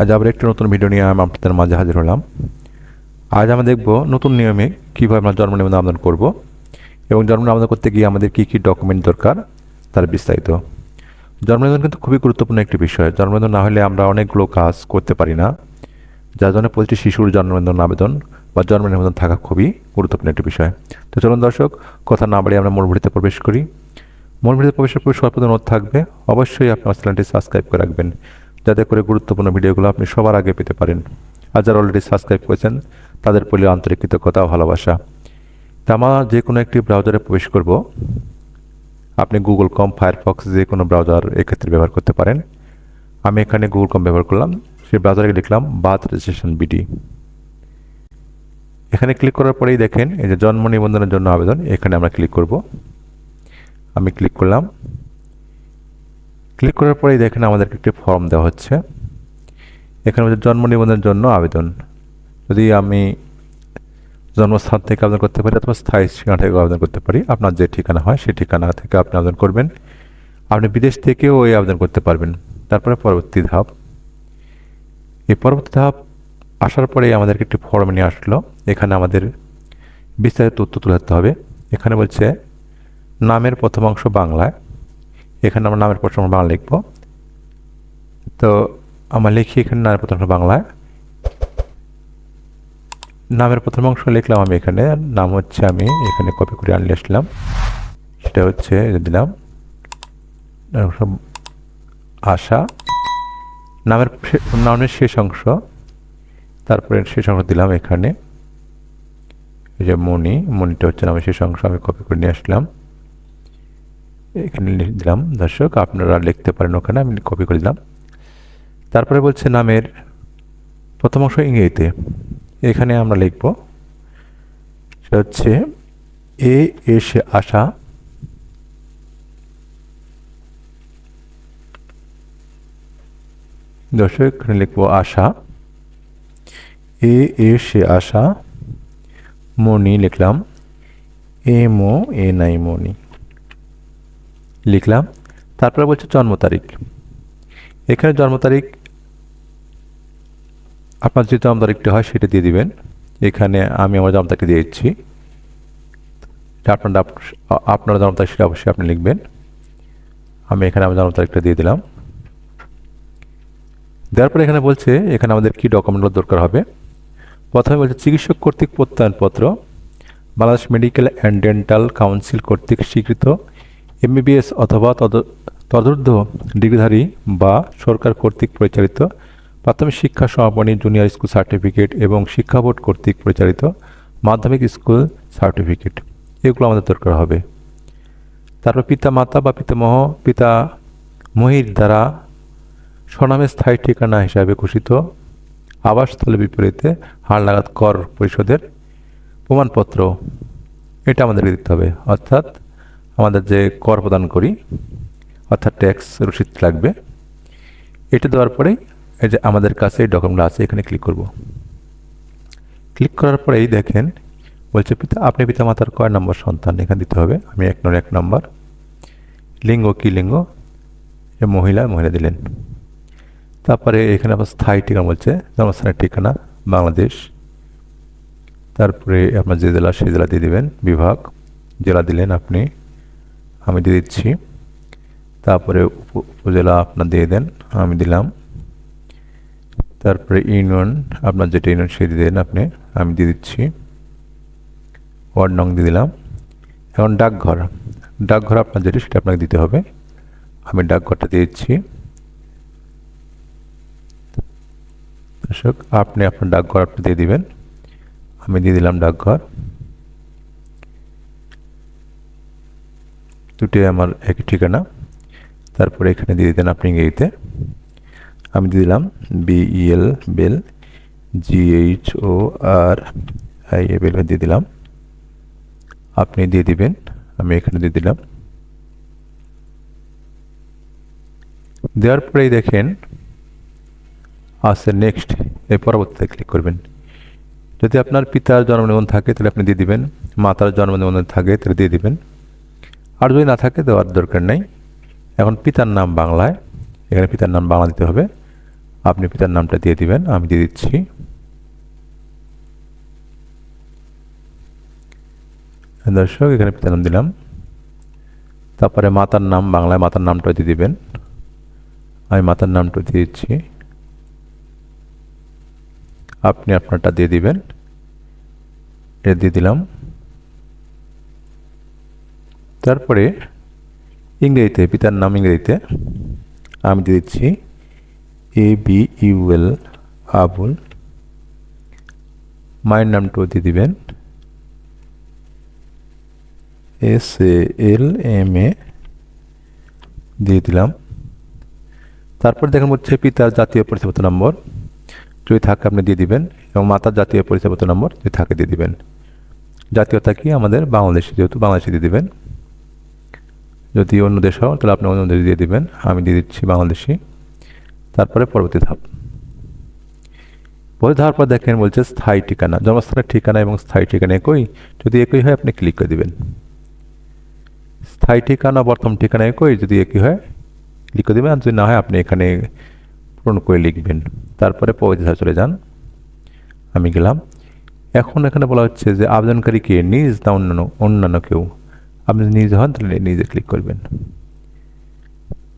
আজ আবার একটি নতুন ভিডিও নিয়ে আমি আপনাদের মাঝে হাজির হলাম। আজ আমরা দেখব নতুন নিয়মে কীভাবে আমরা জন্ম নিবন্ধন আবেদন করব এবং জন্ম নিবন্ধন করতে গিয়ে আমাদের কী কী ডকুমেন্ট দরকার তার বিস্তারিত। জন্ম নিবন্ধন কিন্তু খুবই গুরুত্বপূর্ণ একটি বিষয়। জন্ম নিবন্ধন না হলে আমরা অনেকগুলো কাজ করতে পারি না। যার জন্য প্রতিটি শিশুর জন্ম নিবন্ধন আবেদন বা জন্ম নিবন্ধন থাকা খুবই গুরুত্বপূর্ণ একটি বিষয়। তো চলুন দর্শক, কথা না বাড়িয়ে আমরা মূল ভিডিওতে প্রবেশ করি। মূল ভিডিওতে প্রবেশের পূর্বে সর্বপ্রথম অনুরোধ থাকবে। অবশ্যই আপনার চ্যানেলটি সাবস্ক্রাইব করে রাখবেন। যাতে করে গুরুত্বপূর্ণ ভিডিওগুলো আপনি সবার আগে পেতে পারেন। আর যারা অলরেডি সাবস্ক্রাইব করেছেন, তাদের প্রতি আন্তরিক কৃতজ্ঞতা ও ভালোবাসা। তা আমরা যে কোনো একটি ব্রাউজারে প্রবেশ করব। আপনি গুগল কম ফায়ারফক্স যে কোনো ব্রাউজার এক্ষেত্রে ব্যবহার করতে পারেন। আমি এখানে গুগল কম ব্যবহার করলাম। সেই ব্রাউজারে লিখলাম বাথ রেজিস্ট্রেশন বিডি এখানে ক্লিক করার পরেই দেখেন, এই যে জন্ম নিবন্ধনের জন্য আবেদন, এখানে আমরা ক্লিক করব। আমি ক্লিক করলাম। ক্লিক করার পরেই দেখেন আমাদেরকে একটি ফর্ম দেওয়া হচ্ছে। এখানে হচ্ছে জন্ম নিবন্ধনের জন্য আবেদন। যদি আমি জন্মস্থান থেকে আবেদন করতে পারি অথবা স্থায়ী ঠিকানা থেকে আবেদন করতে পারি, আপনার যে ঠিকানা হয় সেই ঠিকানা থেকে আপনি আবেদন করবেন। আপনি বিদেশ থেকেও ওই আবেদন করতে পারবেন। তারপরে পরবর্তী ধাপ। এই পরবর্তী ধাপ আসার পরেই আমাদেরকে একটি ফর্ম নিয়ে আসলো। এখানে আমাদের বিস্তারিত তথ্য তুলে ধরতে হবে। এখানে বলছে, নামের প্রথম অংশ বাংলায়। এখানে আমরা নামের প্রথম বাংলা লিখব। তো আমরা লিখি এখানে নামের প্রথম বাংলায় নামের প্রথম অংশ লিখলাম আমি এখানে নাম হচ্ছে আমি এখানে কপি করে আনলে আসলাম। সেটা হচ্ছে দিলাম। আশা। নামের নামের শেষ অংশ। তারপরে শেষ অংশ দিলাম এখানে। যে মণি, মণিটা হচ্ছে নামের শেষ অংশ, আমি কপি করে নিয়ে আসলাম। এখানে দিলাম, দর্শক, আপনারা লিখতে পারেন ওখানে, আমি কপি করে দিলাম। তারপরে বলছে নামের প্রথম অংশ ইংরেজিতে। এখানে আমরা লিখব, সেটা হচ্ছে, এ এসে আসা দর্শক, এখানে লিখব আশা এ এসে আসা মণি লিখলাম এম ও এ নাই মণি। লিখলাম, তারপরে বলছে জন্ম তারিখ। এখানে জন্ম তারিখ, আপনার যে জন্ম তারিখটা হয় সেটা দিয়ে দিবেন। এখানে আমি আমার জন্ম তারিখ দিয়ে দিচ্ছি। আপনার আপনার জন্ম তারিখ সেটা অবশ্যই আপনি লিখবেন। আমি এখানে আমার জন্ম তারিখটা দিয়ে দিলাম। দেওয়ার পরে এখানে বলছে, এখানে আমাদের কি ডকুমেন্টগুলো দরকার হবে? প্রথমে বলছে চিকিৎসক কর্তৃক প্রত্যয়নপত্র, Bangladesh medical and dental council কর্তৃক স্বীকৃত। এমবিবিএস অথবা তদ, তদূর্ধ্ব ডিগ্রিধারী বা সরকার কর্তৃক পরিচালিত প্রাথমিক শিক্ষা সমাপনী জুনিয়র স্কুল সার্টিফিকেট এবং শিক্ষা বোর্ড কর্তৃক পরিচালিত মাধ্যমিক স্কুল সার্টিফিকেট। এগুলো আমাদের দরকার হবে। তারপর পিতা মাতা বা পিতামহ, পিতা মহির দ্বারা স্বনামে স্থায়ী ঠিকানা হিসাবে ঘোষিত আবাসস্থলের বিপরীতে হার লাগাত কর পরিশোধের প্রমাণপত্র। এটা আমাদের দিতে হবে। অর্থাৎ আমাদের যে কর প্রদান করি, অর্থাৎ ট্যাক্স রসিদ লাগবে, এটা দেওয়ার পরেই এই যে আমাদের কাছে এই ডকুমেন্ট আছে, এখানে ক্লিক করব। ক্লিক করার পরেই দেখেন, বলছে, পিতা, আপনি পিতা মাতার কয় নম্বর সন্তান? এখানে দিতে হবে, আমি এক নম্বর এক নম্বর। লিঙ্গ কি লিঙ্গ? মহিলা মহিলা দিলেন। তারপরে এখানে আবার স্থায়ী ঠিকানা বলছে, জন্মস্থানের ঠিকানা, বাংলাদেশ। তারপরে আপনার যে জেলা সেই জেলা দিয়ে দেবেন, বিভাগ। জেলা দিলেন আপনি আমি দিয়ে দিচ্ছি। তারপরে উপ- উপজেলা আপনার দিয়ে দেন, আমি দিলাম। তারপরে ইউনিয়ন, আপনার যেটা ইউনিয়ন সেই দিয়ে দেন আপনি, আমি দিয়ে দিচ্ছি। ওয়ার্ড নং দিয়ে দিলাম। এখন ডাকঘর। ডাকঘর আপনার যেটা, সেটা আপনাকে দিতে হবে। আমি ডাকঘরটা দিয়ে দিচ্ছি। দর্শক, আপনি আপনার ডাকঘর আপনি দিয়ে দিবেন। আমি দিয়ে দিলাম ডাকঘর। দুটি আমার একই ঠিকানা। তারপরে এখানে দিয়ে দিতেন আপনি ইংরেজিতে। আমি দিয়ে দিলাম BEL bell GH O R I A bell দিয়ে দিলাম। আপনি দিয়ে দিবেন, আমি এখানে দিয়ে দিলাম। দেওয়ার পরেই দেখেন আছে নেক্সট এই পরবর্তীতে ক্লিক করবেন। যদি আপনার পিতার জন্ম নিবন্ধন থাকে, তাহলে আপনি দিয়ে দিবেন। মাতার জন্ম নিবন্ধন থাকে, তাহলে দিয়ে দিবেন। আর যদি না থাকে দেওয়ার দরকার নেই। এখন পিতার নাম বাংলায়। এখানে পিতার নাম বাংলা দিতে হবে। আপনি পিতার নামটা দিয়ে দিবেন, আমি দিয়ে দিচ্ছি। দর্শক, এখানে পিতার নাম দিলাম। তারপরে মাতার নাম বাংলায় মাতার নামটা দিয়ে দিবেন। আমি মাতার নামটা দিয়ে দিচ্ছি। আপনি আপনারটা দিয়ে দিবেন। এটা দিয়ে দিলাম। তারপরে ইংরেজিতে, পিতার নাম ইংরেজিতে আমি দিয়ে দিচ্ছি এ বি ইউএল আবুল মায়ের নামটাও দিয়ে দিবেন। S A L M A দিয়ে দিলাম। তারপর দেখেন হচ্ছে পিতার জাতীয় পরিচয়পত্র নম্বর। যদি থাকে আপনি দিয়ে দিবেন এবং মাতার জাতীয় পরিচয়পত্র নম্বর যদি থাকে দিয়ে দিবেন। জাতীয়তা কি? আমাদের বাংলাদেশি যেহেতু বাংলাদেশি দিয়ে দিবেন। যদি অন্য দেশ হয়, তাহলে আপনি অন্য দেশ দিয়ে দিবেন। আমি দিয়ে দিচ্ছি বাংলাদেশি। তারপরে পরবর্তী ধাপ। পরে ধাপ পর দেখেন বলছে স্থায়ী ঠিকানা। জন্মস্থানের ঠিকানা এবং স্থায়ী ঠিকানা একই। যদি একই হয়, আপনি ক্লিক করে দিবেন। স্থায়ী ঠিকানা, বর্তমান ঠিকানা একই। যদি একই হয় ক্লিক করে দেবেন। আর যদি না হয়, আপনি এখানে পূরণ করে লিখবেন। তারপরে পরবর্তী ধাপ চলে যান। আমি গেলাম। এখন এখানে বলা হচ্ছে যে আবেদনকারী কে? নিজ না অন্যান্য? অন্যান্য কেউ? আপনি নিজে হন, তাহলে নিজে ক্লিক করবেন।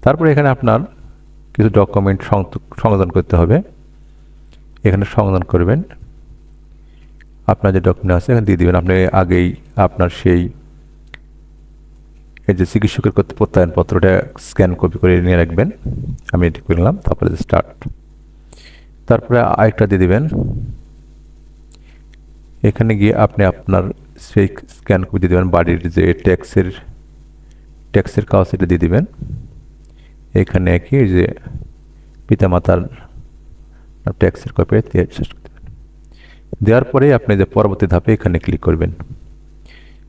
তারপরে এখানে আপনার কিছু ডকুমেন্ট সংশোধন করতে হবে। এখানে সংশোধন করবেন। আপনার যে ডকুমেন্ট আছে, এখানে দিয়ে দেবেন। আপনি আগেই আপনার সেই এই যে চিকিৎসকের করতে প্রত্যয়নপত্রটা স্ক্যান কপি করে নিয়ে রাখবেন। আমি এটি করলাম, তারপরে স্টার্ট তারপরে আরেকটা দিয়ে দেবেন। এখানে গিয়ে আপনি আপনার সেই স্ক্যান কপি দিয়ে দেবেন বাড়ির যে ট্যাক্সের ট্যাক্সের কাগজ সেটা দিয়ে দেবেন। এখানে কি যে পিতামাতার ট্যাক্সের কপি শেষ করতে দেওয়ার পরে আপনি যে পরবর্তী ধাপে এখানে ক্লিক করবেন।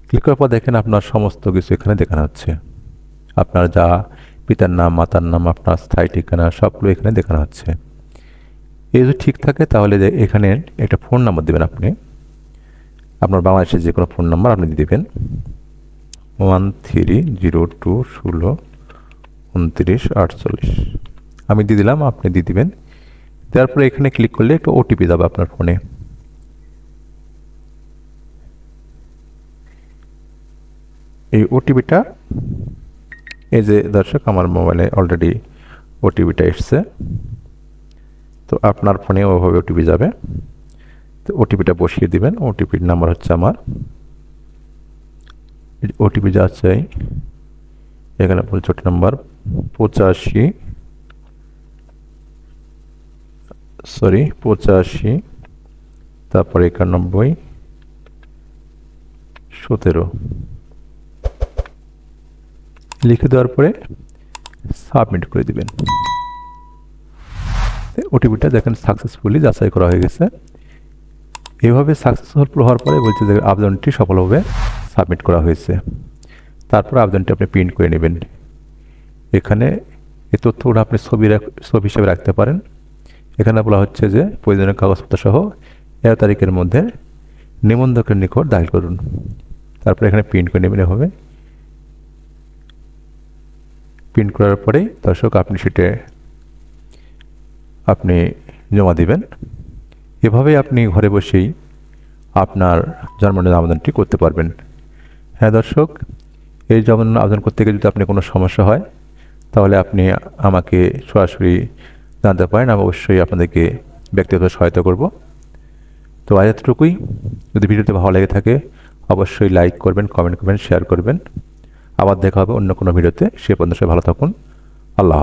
ক্লিক করার পর দেখেন আপনার সমস্ত কিছু এখানে দেখানো হচ্ছে। আপনার যা পিতার নাম, মাতার নাম, আপনার স্থায়ী ঠিকানা, সবগুলো এখানে দেখানো হচ্ছে। এই যদি ঠিক থাকে তাহলে এখানে একটা ফোন নাম্বার দেবেন আপনি। আপনার বাংলাদেশের যে কোনো ফোন নাম্বার আপনি দেবেন। ওয়ান থ্রি জিরো টু ষোলো উনত্রিশ আটচল্লিশ। আমি দিয়ে দিলাম, আপনি দিয়ে দিবেন। তারপরে এখানে ক্লিক করলে একটু ওটিপি যাবে আপনার ফোনে। এই ওটিপিটা এই যে দর্শক, আমার মোবাইলে অলরেডি ওটিপিটা এসছে। তো আপনার ফোনে ওভাবে ওটিপি যাবে। ওটিপিটা বসিয়ে দিবেন। ওটিপির নাম্বার হচ্ছে আমার। ওটিপি যা চাই এখানে ওটি নাম্বার পঁচাশি। সরি, পঁচাশি। তারপরে একানব্বই। সতেরো। লিখে দেওয়ার পরে সাবমিট করে দিবেন। ওটিপিটা দেখেন সাকসেসফুলি যাচাই করা হয়ে গেছে। এভাবে সাকসেসফুল হওয়ার পরে বলছে যে আবেদনটি সফলভাবে সাবমিট করা হয়েছে। তারপর আবেদনটি আপনি প্রিন্ট করে নেবেন। এখানে এই তথ্যগুলো আপনি ছবি ছবি হিসেবে রাখতে পারেন। এখানে বলা হচ্ছে যে প্রয়োজনীয় কাগজপত্র সহ এগারো তারিখের মধ্যে নিবন্ধকের নিকট দাখিল করুন। তারপরে এখানে প্রিন্ট করে নেবেন এভাবে। প্রিন্ট করার পরেই দর্শক আপনি সেটা আপনি জমা দিবেন। এভাবেই আপনি ঘরে বসেই আপনার জন্মদিন আবেদনটি করতে পারবেন। হ্যাঁ দর্শক, এই জন্মদিন আবেদন করতে গিয়ে যদি আপনি কোনো সমস্যা হয়, তাহলে আপনি আমাকে সরাসরি জানতে পারেন। আমি অবশ্যই আপনাদেরকে ব্যক্তিগত সহায়তা করব। তো আজ এতটুকুই। যদি ভিডিওতে ভালো লেগে থাকে, অবশ্যই লাইক করবেন, কমেন্ট করবেন, শেয়ার করবেন। আবার দেখা হবে অন্য কোনো ভিডিওতে। সে পর্যন্ত ভালো থাকুন। আল্লাহ